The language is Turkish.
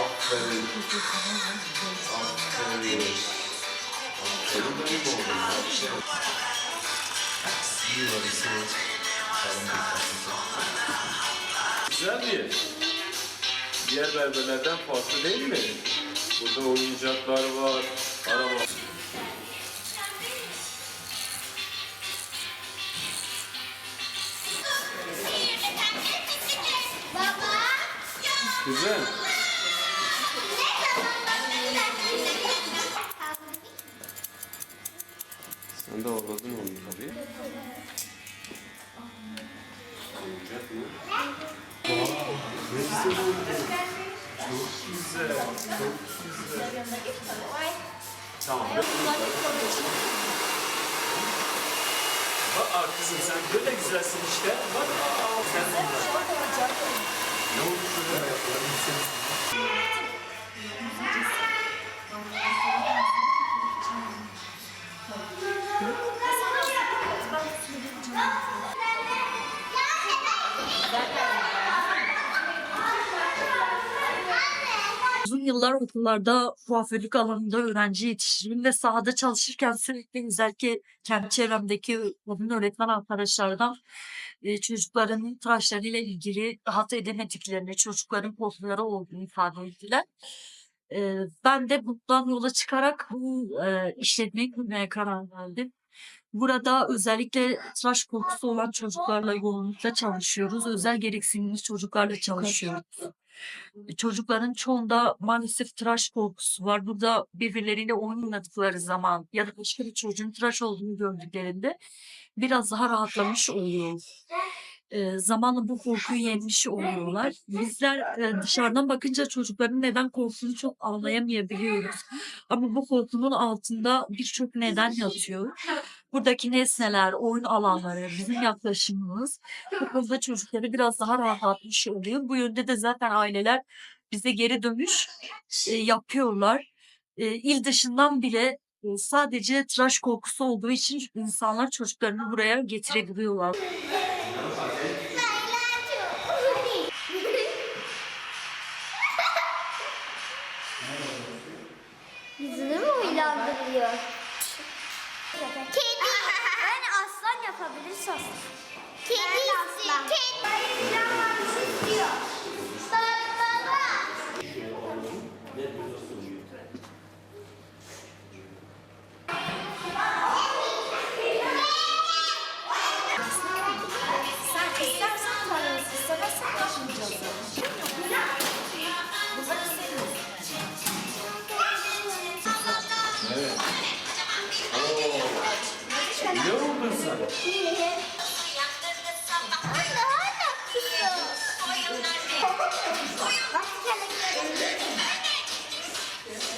Aferin. Aferin. Aferin benim oğlum. Aferin. İyi var ise. Güzel bir. Diğer berberlerden farklı değil mi? Burada oyuncaklar var, araba. Güzel. Sen de avladın onu tabii. Oyuncak mı? Tamam. Bak kızım sen böyle güzelsin işte. Uzun yıllar okullarda kuaförlük alanında öğrenci yetiştirdim ve sahada çalışırken sürekli özellikle kendi çevremdeki kadın öğretmen arkadaşlardan e, çocukların tıraşlarıyla ilgili rahat edemediklerini, çocukların korkuları olduğunu ifade ettiler. E, ben de bundan yola çıkarak bu e, işletmeyi kurmaya karar verdim. Burada özellikle tıraş korkusu olan çocuklarla yoğunlukla çalışıyoruz. Özel gereksinimli çocuklarla çalışıyoruz. Çocukların çoğunda maalesef tıraş korkusu var. Burada birbirleriyle oynadıkları zaman ya da başka bir çocuğun tıraş olduğunu gördüklerinde biraz daha rahatlamış oluyor. Zamanla bu korkuyu yenmiş oluyorlar. Bizler dışarıdan bakınca çocukların neden korktuğunu çok anlayamayabiliyoruz. Ama bu korkunun altında birçok neden yatıyor. Buradaki nesneler, oyun alanları, bizim yaklaşımımız bu konuda çocukları biraz daha rahatlatmış oluyor. Bu yönde de zaten aileler bize geri dönüş yapıyorlar. E, il dışından bile sadece tıraş korkusu olduğu için insanlar çocuklarını buraya getirebiliyorlar. Yüzünü mü uylandırıyor? Kedi. Ben aslan yapabilirsin. Kedi aslan. Ne oldun sen?